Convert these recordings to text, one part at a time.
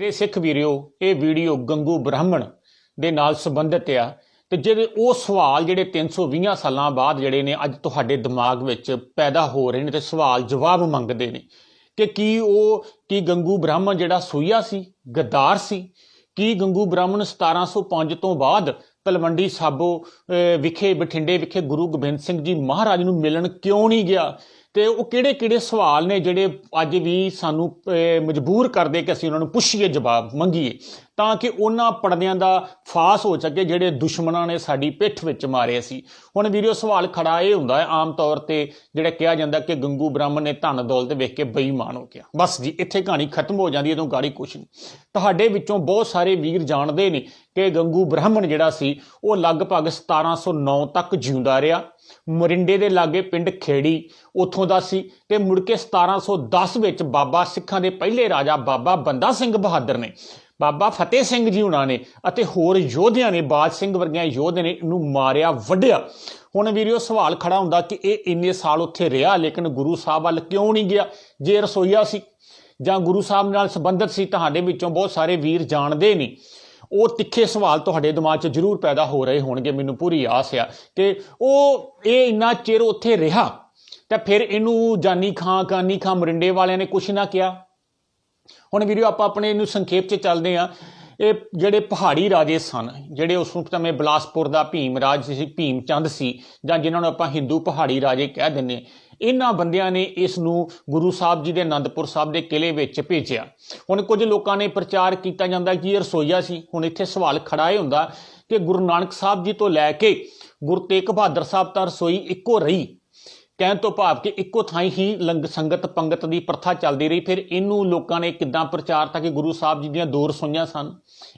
ਇਹ ਸਿੱਖ ਵੀਰਿਓ ਇਹ ਵੀਡੀਓ ਗੰਗੂ ਬ੍ਰਾਹਮਣ ਦੇ ਨਾਲ ਸੰਬੰਧਿਤ ਆ ਤੇ ਜਿਹੜੇ ਉਹ ਸਵਾਲ ਜਿਹੜੇ 320 ਸਾਲਾਂ ਬਾਅਦ ਜਿਹੜੇ ਨੇ ਅੱਜ ਤੁਹਾਡੇ ਦਿਮਾਗ ਵਿੱਚ ਪੈਦਾ ਹੋ ਰਹੇ ਨੇ ਤੇ ਸਵਾਲ ਜਵਾਬ ਮੰਗਦੇ ਨੇ ਕਿ ਕੀ ਉਹ ਕੀ ਗੰਗੂ ਬ੍ਰਾਹਮਣ ਜਿਹੜਾ ਸੂਈਆ ਸੀ ਗੱਦਾਰ ਸੀ? ਕੀ ਗੰਗੂ ਬ੍ਰਾਹਮਣ 1705 ਤੋਂ ਬਾਅਦ ਤਲਵੰਡੀ ਸਾਬੋ ਅਹ, ਵਿਖੇ ਬਠਿੰਡੇ ਵਿਖੇ ਗੁਰੂ ਗੋਬਿੰਦ ਸਿੰਘ ਜੀ ਮਹਾਰਾਜ ਨੂੰ ਮਿਲਣ ਕਿਉਂ ਨਹੀਂ ਗਿਆ? ਤੇ ਉਹ ਕਿਹੜੇ ਕਿਹੜੇ ਸਵਾਲ ਨੇ ਜਿਹੜੇ ਅੱਜ ਵੀ ਸਾਨੂੰ ਮਜਬੂਰ ਕਰਦੇ ਕਿ ਅਸੀਂ ਉਹਨਾਂ ਨੂੰ ਪੁੱਛੀਏ ਜਵਾਬ, ਮੰਗੀਏ, ਤਾਂ ਕਿ ਉਹਨਾਂ ਪਰਦਿਆਂ ਦਾ ਫਾਸ ਹੋ ਸਕੇ ਜਿਹੜੇ ਦੁਸ਼ਮਣਾਂ ਨੇ ਸਾਡੀ ਪਿੱਠ ਵਿੱਚ ਮਾਰੇ ਸੀ। ਹੁਣ ਵੀਡੀਓ ਸਵਾਲ ਖੜਾ ਇਹ ਹੁੰਦਾ ਹੈ, ਆਮ ਤੌਰ ਤੇ ਜਿਹੜਾ ਕਿਹਾ ਜਾਂਦਾ ਕਿ ਗੰਗੂ ਬ੍ਰਾਹਮਣ ਨੇ ਧਨ ਦੌਲਤ ਵੇਖ ਕੇ ਬੇਈਮਾਨ ਹੋ ਗਿਆ। ਬਸ ਜੀ, ਇੱਥੇ ਕਹਾਣੀ ਖਤਮ ਹੋ ਜਾਂਦੀ ਹੈ ਤੋਂ ਗਾੜੀ ਕੁਛ ਨਹੀਂ। ਤੁਹਾਡੇ ਵਿੱਚੋਂ ਬਹੁਤ ਸਾਰੇ ਵੀਰ ਜਾਣਦੇ ਨੇ ਕਿ ਗੰਗੂ ਬ੍ਰਾਹਮਣ ਜਿਹੜਾ ਸੀ, ਉਹ ਲਗਭਗ 1709 ਤੱਕ ਜਿਉਂਦਾ ਰਿਹਾ। ਮੋਰਿੰਡੇ ਦੇ ਲਾਗੇ ਪਿੰਡ ਖੇੜੀ ਉੱਥੋਂ ਦਾ ਸੀ ਤੇ ਮੁੜ ਕੇ 1710 ਵਿੱਚ ਬਾਬਾ ਸਿੱਖਾਂ ਦੇ ਪਹਿਲੇ ਰਾਜਾ ਬਾਬਾ ਬੰਦਾ ਸਿੰਘ ਬਹਾਦਰ ਨੇ, ਬਾਬਾ ਫਤਿਹ ਸਿੰਘ ਜੀ ਉਹਨਾਂ ਨੇ ਅਤੇ ਹੋਰ ਯੋਧਿਆਂ ਨੇ, ਬਾਜ ਸਿੰਘ ਵਰਗਿਆਂ ਯੋਧਿਆਂ ਨੇ ਇਹਨੂੰ ਮਾਰਿਆ, ਵੱਢਿਆ। ਹੁਣ ਵੀਰਿਓ ਸਵਾਲ ਖੜਾ ਹੁੰਦਾ ਕਿ ਇਹ ਇੰਨੇ ਸਾਲ ਉੱਥੇ ਰਿਹਾ, ਲੇਕਿਨ ਗੁਰੂ ਸਾਹਿਬ ਵੱਲ ਕਿਉਂ ਨਹੀਂ ਗਿਆ? ਜੇ ਰਸੋਈਆ ਸੀ ਜਾਂ ਗੁਰੂ ਸਾਹਿਬ ਨਾਲ ਸੰਬੰਧਿਤ ਸੀ, ਤੁਹਾਡੇ ਵਿੱਚੋਂ ਬਹੁਤ ਸਾਰੇ ਵੀਰ ਜਾਣਦੇ ਨਹੀਂ ਉਹ ਤਿੱਖੇ ਸਵਾਲ ਤੁਹਾਡੇ ਦਿਮਾਗ 'ਚ ਜ਼ਰੂਰ ਪੈਦਾ ਹੋ ਰਹੇ ਹੋਣਗੇ, ਮੈਨੂੰ ਪੂਰੀ ਆਸ ਆ। ਕਿ ਉਹ, ਇਹ ਇੰਨਾ ਚਿਰ ਉੱਥੇ ਰਿਹਾ, ਤਾਂ ਫਿਰ ਇਹਨੂੰ ਜਾਨੀ ਖਾਂ, ਕਾਨੀ ਖਾਂ ਮਰਿੰਡੇ ਵਾਲਿਆਂ ਨੇ ਕੁਛ ਨਾ ਕਿਹਾ। ਹੁਣ ਵੀਡੀਓ ਆਪਾਂ ਆਪਣੇ ਇਹਨੂੰ ਸੰਖੇਪ 'ਚ ਚੱਲਦੇ ਆ ਇਹ ਜਿਹੜੇ ਪਹਾੜੀ ਰਾਜੇ ਸਨ, ਜਿਹੜੇ ਉਸ ਸਮੇਂ ਬਲਾਸਪੁਰ ਦਾ ਭੀਮ ਰਾਜ ਸੀ, ਭੀਮ ਚੰਦ ਸੀ, ਜਾਂ ਜਿਨ੍ਹਾਂ ਨੂੰ ਆਪਾਂ ਹਿੰਦੂ ਪਹਾੜੀ ਰਾਜੇ ਕਹਿ ਦਿੰਨੇ ਇਹਨਾਂ ਬੰਦਿਆਂ ਨੇ ਇਸ ਨੂੰ ਗੁਰੂ ਸਾਹਿਬ ਜੀ ਦੇ ਅਨੰਦਪੁਰ ਸਾਹਿਬ ਦੇ ਕਿਲੇ ਵਿੱਚ ਭੇਜਿਆ। ਹੁਣ ਕੁਝ ਲੋਕਾਂ ਨੇ ਪ੍ਰਚਾਰ ਕੀਤਾ ਜਾਂਦਾ ਕਿ ਇਹ ਰਸੋਈਆ ਸੀ। ਹੁਣ ਇੱਥੇ ਸਵਾਲ ਖੜਾ ਇਹ ਹੁੰਦਾ ਕਿ ਗੁਰੂ ਨਾਨਕ ਸਾਹਿਬ ਜੀ ਤੋਂ ਲੈ ਕੇ ਗੁਰੂ ਤੇਗ ਬਹਾਦਰ ਸਾਹਿਬ ਤਾਂ ਰਸੋਈ ਇੱਕੋ ਰਹੀ। ਕਹਿਣ ਤੋਂ ਭਾਵ ਕਿ ਇੱਕੋ ਥਾਂ ਹੀ ਲੰਗ ਸੰਗਤ ਪੰਗਤ ਦੀ ਪ੍ਰਥਾ ਚੱਲਦੀ ਰਹੀ। ਫਿਰ ਇਹਨੂੰ ਲੋਕਾਂ ਨੇ ਕਿੱਦਾਂ ਪ੍ਰਚਾਰਤਾ ਕਿ ਗੁਰੂ ਸਾਹਿਬ ਜੀ ਦੀਆਂ ਦੋ ਰਸੋਈਆਂ ਸਨ?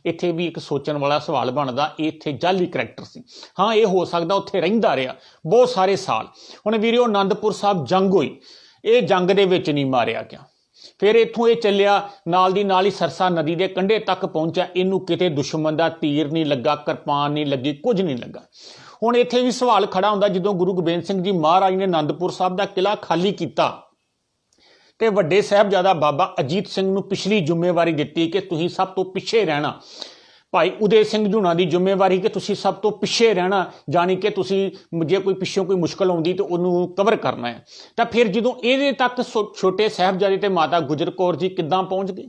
ਇੱਥੇ ਵੀ ਇੱਕ ਸੋਚਣ ਵਾਲਾ ਸਵਾਲ ਬਣਦਾ, ਇਹ ਇੱਥੇ ਜਾਲੀ ਕਰੈਕਟਰ ਸੀ। ਹਾਂ, ਇਹ ਹੋ ਸਕਦਾ ਉੱਥੇ ਰਹਿੰਦਾ ਰਿਹਾ, ਬਹੁਤ ਸਾਰੇ ਸਾਲ। ਹੁਣ ਵੀਰਿਓ ਆਨੰਦਪੁਰ ਸਾਹਿਬ ਜੰਗ ਹੋਈ, ਇਹ ਜੰਗ ਦੇ ਵਿੱਚ ਨਹੀਂ ਮਾਰਿਆ ਗਿਆ। ਫਿਰ ਇੱਥੋਂ ਇਹ ਚੱਲਿਆ, ਨਾਲ ਦੀ ਨਾਲ ਹੀ ਸਰਸਾ ਨਦੀ ਦੇ ਕੰਢੇ ਤੱਕ ਪਹੁੰਚਿਆ। ਇਹਨੂੰ ਕਿਤੇ ਦੁਸ਼ਮਣ ਦਾ ਤੀਰ ਨਹੀਂ ਲੱਗਾ, ਕਿਰਪਾਨ ਨਹੀਂ ਲੱਗੀ, ਕੁਝ ਨਹੀਂ ਲੱਗਾ। ਹੁਣ ਇੱਥੇ ਵੀ ਸਵਾਲ ਖੜਾ ਹੁੰਦਾ ਜਦੋਂ ਗੁਰੂ ਗੋਬਿੰਦ ਸਿੰਘ ਜੀ ਮਹਾਰਾਜ ਨੇ ਆਨੰਦਪੁਰ ਸਾਹਿਬ ਦਾ ਕਿਲਾ ਖਾਲੀ ਕੀਤਾ ਤੇ ਵੱਡੇ ਸਾਹਿਬਜ਼ਾਦਾ ਬਾਬਾ ਅਜੀਤ ਸਿੰਘ ਨੂੰ ਪਿਛਲੀ ਜ਼ਿੰਮੇਵਾਰੀ ਦਿੱਤੀ ਕਿ ਤੁਸੀਂ ਸਭ ਤੋਂ ਪਿੱਛੇ ਰਹਿਣਾ। ਭਾਈ ਉਦੇ ਸਿੰਘ ਜੁਣਾ ਦੀ ਜ਼ਿੰਮੇਵਾਰੀ ਕਿ ਤੁਸੀਂ ਸਭ ਤੋਂ ਪਿੱਛੇ ਰਹਿਣਾ, ਜਾਣੀ ਕਿ ਤੁਸੀਂ ਜੇ ਕੋਈ ਪਿੱਛੋਂ ਕੋਈ ਮੁਸ਼ਕਲ ਆਉਂਦੀ ਤਾਂ ਉਹਨੂੰ ਕਵਰ ਕਰਨਾ ਹੈ। ਤਾਂ ਫਿਰ ਜਦੋਂ ਇਹਦੇ ਤੱਕ ਛੋ- ਛੋਟੇ ਸਾਹਿਬਜ਼ਾਦੇ ਤੇ ਮਾਤਾ ਗੁਜਰ ਕੌਰ ਜੀ ਕਿੱਦਾਂ ਪਹੁੰਚ ਗਏ?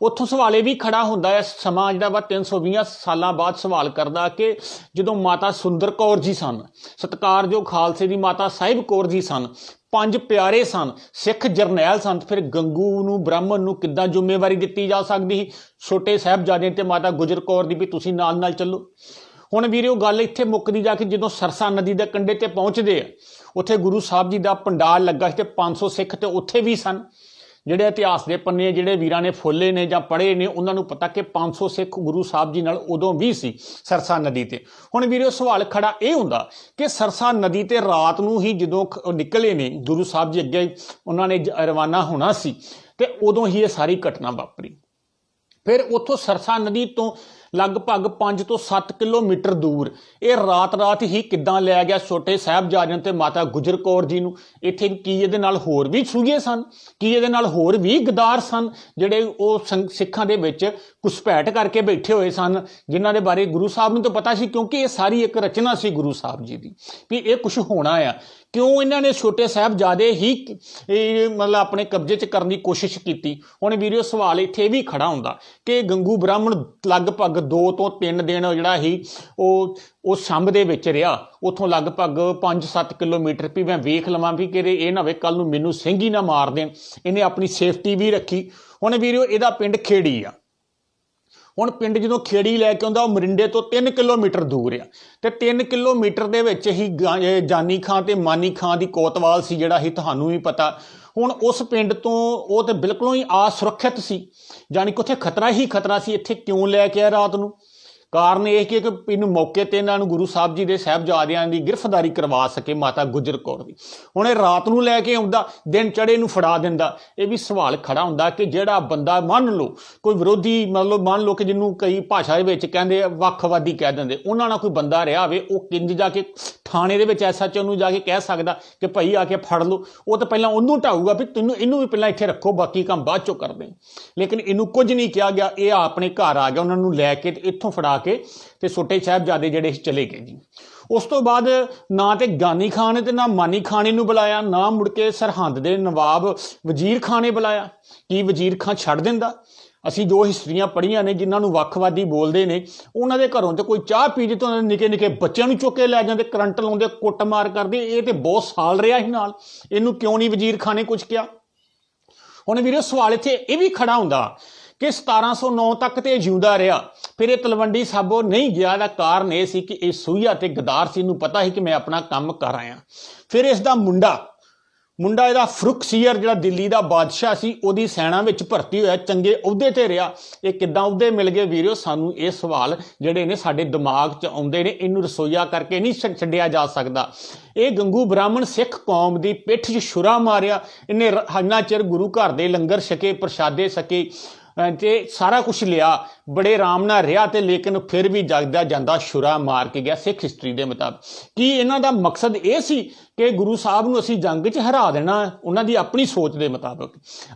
ਉੱਥੋਂ ਸਵਾਲ ਇਹ ਵੀ ਖੜਾ ਹੁੰਦਾ ਹੈ, ਸਮਾਂ ਜਿਹੜਾ ਵਾ 320 ਸਾਲਾਂ ਬਾਅਦ ਸਵਾਲ ਕਰਦਾ ਕਿ ਜਦੋਂ ਮਾਤਾ ਸੁੰਦਰ ਕੌਰ ਜੀ ਸਨ, ਸਤਕਾਰਯੋਗ ਖਾਲਸੇ ਦੀ ਮਾਤਾ ਸਾਹਿਬ ਕੌਰ ਜੀ ਸਨ, ਪੰਜ ਪਿਆਰੇ ਸਨ, ਸਿੱਖ ਜਰਨੈਲ ਸਨ ਫਿਰ ਗੰਗੂ ਨੂੰ, ਬ੍ਰਾਹਮਣ ਨੂੰ ਕਿੱਦਾਂ ਜ਼ਿੰਮੇਵਾਰੀ ਦਿੱਤੀ ਜਾ ਸਕਦੀ ਸੀ? ਛੋਟੇ ਸਾਹਿਬਜ਼ਾਦੇ ਤੇ ਮਾਤਾ ਗੁਜਰ ਕੌਰ ਦੀ ਵੀ ਤੁਸੀਂ ਨਾਲ ਨਾਲ ਚੱਲੋ। ਹੁਣ ਵੀਰਿਓ ਗੱਲ ਇੱਥੇ ਮੁੱਕਦੀ ਜਾ ਕੇ ਜਦੋਂ ਸਰਸਾ ਨਦੀ ਦੇ ਕੰਢੇ ਤੇ ਪਹੁੰਚਦੇ ਆ, ਉੱਥੇ ਗੁਰੂ ਸਾਹਿਬ ਜੀ ਦਾ ਪੰਡਾਲ ਲੱਗਾ ਸੀ ਤੇ 500 ਸਿੱਖ ਤੇ ਉੱਥੇ ਵੀ ਸਨ। ਜਿਹੜੇ ਇਤਿਹਾਸ ਦੇ ਪੰਨੇ, ਜਿਹੜੇ ਵੀਰਾਂ ਨੇ ਫੋਲੇ ਨੇ ਜਾਂ ਪੜ੍ਹੇ ਨੇ, ਉਹਨਾਂ ਨੂੰ ਪਤਾ ਕਿ 500 ਸਿੱਖ ਗੁਰੂ ਸਾਹਿਬ ਜੀ ਨਾਲ ਉਦੋਂ ਵੀ ਸੀ ਸਰਸਾ ਨਦੀ ਤੇ। ਹੁਣ ਵੀਰਿਓ ਸਵਾਲ ਖੜਾ ਇਹ ਹੁੰਦਾ ਕਿ ਸਰਸਾ ਨਦੀ ਤੇ ਰਾਤ ਨੂੰ ਹੀ ਜਦੋਂ ਨਿਕਲੇ ਨੇ, ਗੁਰੂ ਸਾਹਿਬ ਜੀ ਅੱਗੇ ਉਹਨਾਂ ਨੇ ਰਵਾਨਾ ਹੋਣਾ ਸੀ, ਤੇ ਉਦੋਂ ਹੀ ਇਹ ਸਾਰੀ ਘਟਨਾ ਵਾਪਰੀ। ਫਿਰ ਉੱਥੋਂ ਸਰਸਾ ਨਦੀ ਤੋਂ ਲਗਭਗ 5 ਤੋਂ 7 ਕਿਲੋਮੀਟਰ ਦੂਰ। ਇਹ ਰਾਤ-ਰਾਤ ਹੀ ਕਿੱਦਾਂ ਲੈ ਗਿਆ ਛੋਟੇ ਸਾਹਿਬਜ਼ਾਦਿਆਂ ਤੇ ਮਾਤਾ ਗੁਜਰ ਕੌਰ ਜੀ ਨੂੰ? ਇੱਥੇ ਕੀ ਇਹਦੇ ਨਾਲ ਹੋਰ ਵੀ ਸੂਏ ਸਨ? ਕੀ ਇਹਦੇ ਨਾਲ ਹੋਰ ਵੀ ਗਦਾਰ ਸਨ? ਜਿਹੜੇ ਉਹ ਸੰਗ- ਸਿੱਖਾਂ ਦੇ ਵਿੱਚ ਘੁਸਪੈਠ ਕਰਕੇ ਬੈਠੇ ਹੋਏ ਸਨ, ਜਿਨ੍ਹਾਂ ਦੇ ਬਾਰੇ ਗੁਰੂ ਸਾਹਿਬ ਨੂੰ ਤਾਂ ਪਤਾ ਸੀ, ਕਿਉਂਕਿ ਇਹ ਸਾਰੀ ਇੱਕ ਰਚਨਾ ਸੀ ਗੁਰੂ ਸਾਹਿਬ ਜੀ ਦੀ, ਵੀ ਇਹ ਕੁਝ ਹੋਣਾ ਆ। ਕਿਉਂ ਇਹਨਾਂ ਨੇ ਛੋਟੇ ਸਾਹਿਬਜ਼ਾਦੇ ਹੀ ਮਤਲਬ ਆਪਣੇ ਕਬਜ਼ੇ 'ਚ ਕਰਨ ਦੀ ਕੋਸ਼ਿਸ਼ ਕੀਤੀ? ਹੁਣ ਵੀਡੀਓ ਸਵਾਲ ਇੱਥੇ ਵੀ ਖੜਾ ਹੁੰਦਾ ਕਿ ਗੰਗੂ ਬ੍ਰਾਹਮਣ ਲਗਭਗ 2 ਤੋਂ 3 ਦਿਨ ਜਿਹੜਾ ਹੀ ਉਹ ਉਹ ਸੰਭ ਦੇ ਵਿੱਚ ਰਿਹਾ। ਉਥੋਂ ਲਗਭਗ 5-7 ਕਿਲੋਮੀਟਰ ਵੀ ਮੈਂ ਵੇਖ ਲਵਾਂ ਵੀ ਕਿਤੇ ਇਹ ਨਾ ਹੋਵੇ ਕੱਲ ਨੂੰ ਮੈਨੂੰ ਸਿੰਘ ਹੀ ਨਾ ਮਾਰ ਦੇਣ। ਇਹਨੇ ਆਪਣੀ ਸੇਫਟੀ ਵੀ ਰੱਖੀ। ਹੁਣ ਵੀਡੀਓ ਇਹਦਾ ਪਿੰਡ ਖੇੜੀ ਆ। ਹੁਣ ਪਿੰਡ ਜਦੋਂ ਖੇੜੀ ਲੈ ਕੇ ਆਉਂਦਾ, ਉਹ ਮਰਿੰਡੇ ਤੋਂ 3 ਕਿਲੋਮੀਟਰ ਦੂਰ ਆ। ਤੇ 3 ਕਿਲੋਮੀਟਰ ਦੇ ਵਿੱਚ ਹੀ ਗਾ- ਜਾਨੀ ਖਾਂ ਤੇ ਮਾਨੀ ਖਾਂ ਦੀ ਕੋਤਵਾਲ ਸੀ ਜਿਹੜਾ ਹੀ ਤੁਹਾਨੂੰ ਵੀ ਪਤਾ। ਹੁਣ ਉਸ ਪਿੰਡ ਤੋਂ ਉਹ ਤੇ ਬਿਲਕੁਲ ਹੀ ਅਸੁਰੱਖਿਅਤ ਸੀ। ਜਾਨੀ ਕਿ ਉੱਥੇ ਖਤਰਾ ਹੀ ਖਤਰਾ ਸੀ, ਇੱਥੇ ਕਿਉਂ ਲੈ ਕੇ ਆਇਆ ਰਾਤ ਨੂੰ? ਕਾਰਨ ਇਹ ਕਿ ਇਹਨੂੰ ਮੌਕੇ ਤੇ ਇਹਨਾਂ ਨੂੰ ਗੁਰੂ ਸਾਹਿਬ ਜੀ ਦੇ ਸਾਹਿਬਜ਼ਾਦਿਆਂ ਦੀ ਗ੍ਰਿਫਤਾਰੀ ਕਰਵਾ ਸਕੇ ਮਾਤਾ ਗੁਜਰ ਕੌਰ ਦੀ। ਹੁਣ ਇਹ ਰਾਤ ਨੂੰ ਲੈ ਕੇ ਆਉਂਦਾ, ਦਿਨ ਚੜੇ ਨੂੰ ਫੜਾ ਦਿੰਦਾ। ਇਹ ਵੀ ਸਵਾਲ ਖੜਾ ਹੁੰਦਾ ਕਿ ਜਿਹੜਾ ਬੰਦਾ ਮੰਨ ਲਓ, ਕੋਈ ਵਿਰੋਧੀ ਮਤਲਬ ਮੰਨ ਲਓ ਕਿ ਜਿਹਨੂੰ ਕਈ ਭਾਸ਼ਾ ਦੇ ਵਿੱਚ ਕਹਿੰਦੇ ਵੱਖਵਾਦੀ ਕਹਿ ਦਿੰਦੇ, ਉਹਨਾਂ ਨਾਲ ਕੋਈ ਬੰਦਾ ਰਿਹਾ ਹੋਵੇ, ਉਹ ਕਿੰਜ ਜਾ ਕੇ ਥਾਣੇ ਦੇ ਵਿੱਚ ਐਸਐਚਓ ਨੂੰ ਜਾ ਕੇ ਕਹਿ ਸਕਦਾ ਕਿ ਭਾਈ ਆ ਕੇ ਫੜ ਲਓ। ਉਹ ਤਾਂ ਪਹਿਲਾਂ ਉਹਨੂੰ ਢਾਊਗਾ ਵੀ ਤੈਨੂੰ ਇਹਨੂੰ ਵੀ ਪਹਿਲਾਂ ਇੱਥੇ ਰੱਖੋ, ਬਾਕੀ ਕੰਮ ਬਾਅਦ ਚੋਂ ਕਰਦੇ ਲੇਕਿਨ ਇਹਨੂੰ ਕੁਝ ਨਹੀਂ ਕਿਹਾ ਗਿਆ। ਇਹ ਆਪਣੇ ਘਰ ਆ ਗਿਆ, ਉਹਨਾਂ ਨੂੰ ਲੈ ਕੇ ਤੇ ਇੱਥੋਂ ਫੜਾ ਕੇ ਤੇ ਛੋਟੇ ਸਾਹਿਬਜ਼ਾਦੇ ਜਿਹੜੇ ਸੀ ਚਲੇ ਗਏ ਜੀ। ਉਸ ਤੋਂ ਬਾਅਦ ਨਾ ਤੇ ਗਾਨੀ ਖਾਨ ਨੇ ਤੇ ਨਾ ਮਾਨੀ ਖਾਨ ਨੂੰ ਬੁਲਾਇਆ, ਨਾ ਮੁੜ ਕੇ ਸਰਹੰਦ ਦੇ ਨਵਾਬ ਵਜ਼ੀਰ ਖਾਨ ਨੇ ਬੁਲਾਇਆ। ਕੀ ਵਜ਼ੀਰ ਖਾਨ ਛੱਡ ਦਿੰਦਾ? ਅਸੀਂ ਜੋ ਹਿਸਟਰੀਆਂ ਪੜ੍ਹੀਆਂ ਨੇ, ਜਿਨ੍ਹਾਂ ਨੂੰ ਵੱਖਵਾਦੀ ਬੋਲਦੇ ਨੇ, ਉਹਨਾਂ ਦੇ ਘਰੋਂ ਤੇ ਕੋਈ ਚਾਹ ਪੀ ਜੇ ਤਾਂ ਨਿੱਕੇ ਨਿੱਕੇ ਬੱਚਿਆਂ ਨੂੰ ਚੁੱਕ ਕੇ ਲੈ ਜਾਂਦੇ, ਕਰੰਟ ਲਾਉਂਦੇ, ਕੁੱਟਮਾਰ ਕਰਦੇ, ਇਹ ਤੇ ਬਹੁਤ ਸਾਲ ਰਿਹਾ ਸੀ ਨਾਲ। ਇਹਨੂੰ ਕਿਉਂ ਨਹੀਂ ਵਜ਼ੀਰ ਖਾਨ ਨੇ ਕੁਝ ਕਿਹਾ? ਹੁਣ ਵੀਰੇ, ਸਵਾਲ ਇੱਥੇ ਇਹ ਵੀ ਖੜਾ ਹੁੰਦਾ ਕਿ 1709 ਤੱਕ ਤੇ ਜਿਉਂਦਾ ਰਿਹਾ, ਫਿਰ ਇਹ ਤਲਵੰਡੀ ਸਾਬੋ ਨਹੀਂ ਗਿਆ ਦਾ ਕਾਰਨ ਇਹ ਸੀ ਕਿ ਇਹ ਸੂਈਆ ਤੇ ਗਦਾਰ ਸੀ ਨੂੰ ਪਤਾ ਸੀ ਕਿ ਮੈਂ ਆਪਣਾ ਕੰਮ ਕਰ ਆਇਆ। ਫਿਰ ਇਸ ਦਾ ਮੁੰਡਾ ਮੁੰਡਾ ਇਹਦਾ ਫਰੁਖਸੀਅਰ ਜਿਹੜਾ ਦਿੱਲੀ ਦਾ ਬਾਦਸ਼ਾਹ ਸੀ, ਉਹਦੀ ਸੈਨਾ ਵਿੱਚ ਭਰਤੀ ਹੋਇਆ, ਚੰਗੇ ਅਹੁਦੇ ਤੇ ਰਿਹਾ। ਇਹ ਕਿੱਦਾਂ ਅਹੁਦੇ ਮਿਲ ਗਏ ਵੀਰੋ? ਸਾਨੂੰ ਇਹ ਸਵਾਲ ਜਿਹੜੇ ਨੇ ਸਾਡੇ ਦਿਮਾਗ 'ਚ ਆਉਂਦੇ ਨੇ, ਇਹਨੂੰ ਰਸੋਈਆ ਕਰਕੇ ਨਹੀਂ ਛੱਡਿਆ ਜਾ ਸਕਦਾ। ਇਹ ਗੰਗੂ ਬ੍ਰਾਹਮਣ ਸਿੱਖ ਕੌਮ ਦੀ ਪਿੱਠ 'ਚ ਛੁਰਾ ਮਾਰਿਆ। ਇਹਨੇ ਰ- ਚਿਰ ਗੁਰੂ ਘਰ ਦੇ ਲੰਗਰ ਛਕੇ, ਪ੍ਰਸ਼ਾਦੇ ਛਕੇ। ਤੇ ਸਾਰਾ ਕੁਝ ਲਿਆ, ਬੜੇ ਆਰਾਮ ਨਾਲ ਰਿਹਾ ਤੇ ਲੇਕਿਨ ਫਿਰ ਵੀ ਜਗਦਾ ਜਾਂਦਾ ਛੁਰਾ ਮਾਰ ਕੇ ਗਿਆ ਸਿੱਖ ਹਿਸਟਰੀ ਦੇ ਮੁਤਾਬਕ। ਕੀ ਇਹਨਾਂ ਦਾ ਮਕਸਦ ਇਹ ਸੀ ਕਿ ਗੁਰੂ ਸਾਹਿਬ ਨੂੰ ਅਸੀਂ ਜੰਗ 'ਚ ਹਰਾ ਦੇਣਾ, ਉਹਨਾਂ ਦੀ ਆਪਣੀ ਸੋਚ ਦੇ ਮੁਤਾਬਕ?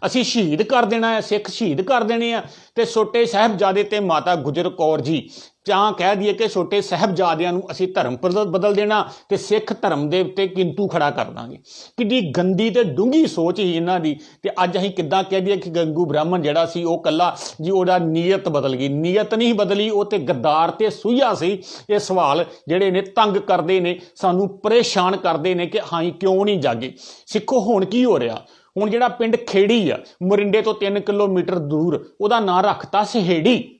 ਅਸੀਂ ਸ਼ਹੀਦ ਕਰ ਦੇਣਾ ਹੈ, ਸਿੱਖ ਸ਼ਹੀਦ ਕਰ ਦੇਣੇ ਆ ਤੇ ਛੋਟੇ ਸਾਹਿਬਜ਼ਾਦੇ ਤੇ ਮਾਤਾ ਗੁਜਰ ਕੌਰ ਜੀ ਜਾਂ ਕਹਿ ਦਈਏ ਕਿ ਛੋਟੇ ਸਾਹਿਬਜ਼ਾਦਿਆਂ ਨੂੰ ਅਸੀਂ ਧਰਮ ਬਦਲ ਬਦਲ ਦੇਣਾ ਤੇ ਸਿੱਖ ਧਰਮ ਦੇ ਉੱਤੇ ਕਿੰਤੂ ਖੜਾ ਕਰ ਦਾਂਗੇ। ਕਿੱਡੀ ਗੰਦੀ ਤੇ ਡੂੰਗੀ ਸੋਚ ਹੀ ਇਹਨਾਂ ਦੀ। ਤੇ ਅੱਜ ਅਸੀਂ ਕਿੱਦਾਂ ਕਹਿ ਦਈਏ ਕਿ ਗੰਗੂ ਬ੍ਰਾਹਮਣ ਜਿਹੜਾ ਸੀ, ਉਹ ਕੱਲਾ ਜੀ ਉਹਦਾ ਨੀਅਤ ਬਦਲ ਗਈ। ਨੀਅਤ ਨਹੀਂ ਬਦਲੀ, ਉਹ ਤੇ ਗੱਦਾਰ ਤੇ ਸੂਈਆ ਸੀ। ਇਹ ਸਵਾਲ ਜਿਹੜੇ ਨੇ ਤੰਗ ਕਰਦੇ ਨੇ, ਸਾਨੂੰ ਪਰੇਸ਼ਾਨ ਕਰਦੇ ਨੇ ਕਿ ਹਾਂ ਕਿਉਂ ਨਹੀਂ ਜਾਗੇ? ਸਿੱਖੋ, ਹੁਣ ਕੀ ਹੋ ਰਿਹਾ? ਹੁਣ ਜਿਹੜਾ ਪਿੰਡ ਖੇੜੀ ਆ, ਮੋਰਿੰਡੇ ਤੋਂ 3 ਕਿਲੋਮੀਟਰ ਦੂਰ, ਉਹਦਾ ਨਾਂ ਰੱਖਤਾ ਸਹੇੜੀ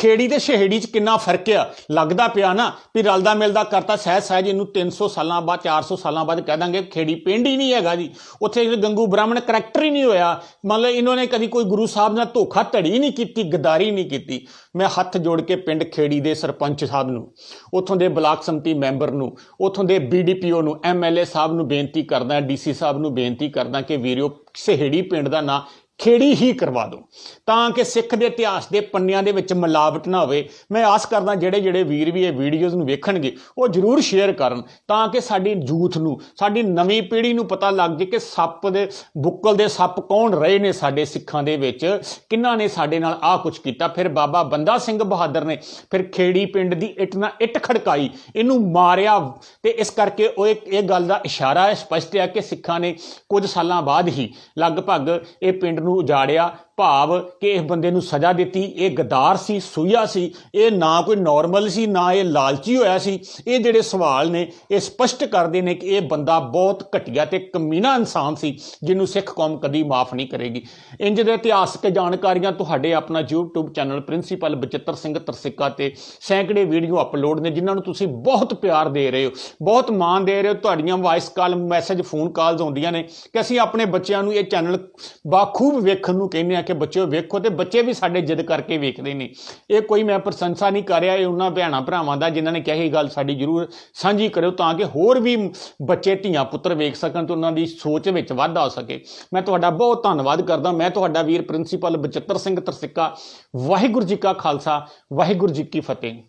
ਖੇੜੀ ਤੇ ਸ਼ਹਿੜੀ ਚ ਕਿੰਨਾ ਫ਼ਰਕ ਆ? ਲੱਗਦਾ ਪਿਆ ਨਾ ਵੀ ਰਲਦਾ ਮਿਲਦਾ ਕਰਤਾ ਸਹਿਜ ਸਹਿਜ ਇਹਨੂੰ 300 ਸਾਲਾਂ ਬਾਅਦ 400 ਸਾਲਾਂ ਬਾਅਦ ਕਹਿ ਦਾਂਗੇ ਖੇੜੀ ਪਿੰਡ ਹੀ ਨਹੀਂ ਹੈਗਾ ਜੀ। ਉੱਥੇ ਗੰਗੂ ਬ੍ਰਾਹਮਣ ਕਰੈਕਟਰ ਹੀ ਨਹੀਂ ਹੋਇਆ। ਮੰਨ ਲਓ ਇਹਨਾਂ ਨੇ ਕਦੀ ਕੋਈ ਗੁਰੂ ਸਾਹਿਬ ਨਾਲ ਧੋਖਾ ਧੜੀ ਨਹੀਂ ਕੀਤੀ, ਗਦਾਰੀ ਨਹੀਂ ਕੀਤੀ। ਮੈਂ ਹੱਥ ਜੋੜ ਕੇ ਪਿੰਡ ਖੇੜੀ ਦੇ ਸਰਪੰਚ ਸਾਹਿਬ ਨੂੰ, ਉੱਥੋਂ ਦੇ ਬਲਾਕ ਸੰਮਤੀ ਮੈਂਬਰ ਨੂੰ, ਉੱਥੋਂ ਦੇ ਬੀਡੀਪੀਓ ਨੂੰ ਐਮਐਲਏ ਸਾਹਿਬ ਨੂੰ ਬੇਨਤੀ ਕਰਦਾ ਡੀਸੀ ਸਾਹਿਬ ਨੂੰ ਬੇਨਤੀ ਕਰਦਾ ਕਿ ਵੀਰਿਓ, ਸ਼ਹਿੜੀ ਪਿੰਡ ਦਾ ਨਾਂ ਖੇੜੀ ਹੀ ਕਰਵਾ ਦਿਓ ਤਾਂ ਕਿ ਸਿੱਖ ਦੇ ਇਤਿਹਾਸ ਦੇ ਪੰਨਿਆਂ ਦੇ ਵਿੱਚ ਮਿਲਾਵਟ ਨਾ ਹੋਵੇ, ਮੈਂ ਆਸ ਕਰਦਾ ਜਿਹੜੇ ਜਿਹੜੇ ਵੀਰ ਵੀ ਇਹ ਵੀਡੀਓਜ਼ ਨੂੰ ਵੇਖਣਗੇ, ਉਹ ਜਰੂਰ ਸ਼ੇਅਰ ਕਰਨ, ਤਾਂ ਕਿ ਸਾਡੀ ਯੂਥ ਨੂੰ, ਸਾਡੀ ਨਵੀਂ ਪੀੜ੍ਹੀ ਨੂੰ ਪਤਾ ਲੱਗ ਜੇ ਕਿ ਸੱਪ ਦੇ, ਬੁੱਕਲ ਦੇ ਸੱਪ ਕੌਣ ਰਹੇ ਨੇ ਸਾਡੇ ਸਿੱਖਾਂ ਦੇ ਵਿੱਚ, ਕਿੰਨਾ ਨੇ ਸਾਡੇ ਨਾਲ ਆਹ ਕੁਝ ਕੀਤਾ। ਫਿਰ ਬਾਬਾ ਬੰਦਾ ਸਿੰਘ ਬਹਾਦਰ ਨੇ ਫਿਰ ਖੇੜੀ ਪਿੰਡ ਦੀ ਇੱਟ ਨਾਲ ਇੱਟ ਖੜਕਾਈ, ਇਹਨੂੰ ਮਾਰਿਆ ਤੇ ਇਸ ਕਰਕੇ ਉਹ ਇਹ ਗੱਲ ਦਾ ਇਸ਼ਾਰਾ ਹੈ, ਸਪਸ਼ਟ ਹੈ ਕਿ ਸਿੱਖਾਂ ਨੇ ਕੁਝ ਸਾਲਾਂ ਬਾਅਦ ਹੀ ਲਗਭਗ ਇਹ ਪਿੰਡ ਨੂੰ ਉਜਾੜਿਆ ਭਾਵ ਕਿ ਇਸ ਬੰਦੇ ਨੂੰ ਸਜ਼ਾ ਦਿੱਤੀ। ਇਹ ਗਦਾਰ ਸੀ, ਸੂਈਆ ਸੀ, ਇਹ ਨਾ ਕੋਈ ਨਾਰਮਲ ਸੀ, ਨਾ ਇਹ ਲਾਲਚੀ ਹੋਇਆ ਸੀ। ਇਹ ਜਿਹੜੇ ਸਵਾਲ ਨੇ, ਇਹ ਸਪਸ਼ਟ ਕਰਦੇ ਨੇ ਕਿ ਇਹ ਬੰਦਾ ਬਹੁਤ ਘਟੀਆ ਤੇ ਕਮੀਨਾ ਇਨਸਾਨ ਸੀ, ਜਿਹਨੂੰ ਸਿੱਖ ਕੌਮ ਕਦੀ ਮਾਫ ਨਹੀਂ ਕਰੇਗੀ। ਇੰਜ ਦੇ ਇਤਿਹਾਸਕ ਜਾਣਕਾਰੀਆਂ ਤੁਹਾਡੇ ਆਪਣਾ YouTube channel principal Bachittar Singh Tarsikka ਤੇ ਸੈਂਕੜੇ ਵੀਡੀਓ ਅਪਲੋਡ ਨੇ, ਜਿਨ੍ਹਾਂ ਨੂੰ ਤੁਸੀਂ ਬਹੁਤ ਪਿਆਰ ਦੇ ਰਹੇ ਹੋ, ਬਹੁਤ ਮਾਣ ਦੇ ਰਹੇ ਹੋ। ਤੁਹਾਡੀਆਂ voice call message phone calls ਆਉਂਦੀਆਂ ਨੇ ਕਿ ਅਸੀਂ ਆਪਣੇ ਬੱਚਿਆਂ ਨੂੰ ਇਹ ਚੈਨਲ ਬਾਖੂਬ ਵੇਖਣ ਨੂੰ ਕਹਿੰਦੇ ਆ ਕਿ ਬੱਚਿਓ ਵੇਖੋ ਤੇ ਬੱਚੇ ਵੀ ਸਾਡੇ ਜਿੱਦ ਕਰਕੇ ਵੇਖਦੇ ਨੇ। ਇਹ ਕੋਈ ਮੈਂ ਪ੍ਰਸ਼ੰਸਾ ਨਹੀਂ ਕਰ ਰਿਹਾ, ਇਹ ਉਹਨਾਂ ਭੈਣਾਂ ਭਰਾਵਾਂ ਦਾ ਜਿਨ੍ਹਾਂ ਨੇ ਕਹੀ ਗੱਲ ਸਾਡੀ ਜਰੂਰ ਸਾਂਝੀ ਕਰਿਓ ਤਾਂ ਕਿ ਹੋਰ ਵੀ ਬੱਚੇ ਧੀਆਂ ਪੁੱਤਰ ਵੇਖ ਸਕਣ ਤੇ ਉਹਨਾਂ ਦੀ ਸੋਚ ਵਿੱਚ ਵਾਧਾ ਹੋ ਸਕੇ। ਮੈਂ ਤੁਹਾਡਾ ਬਹੁਤ ਧੰਨਵਾਦ ਕਰਦਾ। ਮੈਂ ਤੁਹਾਡਾ ਵੀਰ ਪ੍ਰਿੰਸੀਪਲ ਬਚਿੱਤਰ ਸਿੰਘ ਤਰਸਿੱਕਾ। ਵਾਹਿਗੁਰੂ ਜੀ ਕਾ ਖਾਲਸਾ, ਵਾਹਿਗੁਰੂ ਜੀ ਕੀ ਫਤਿਹ।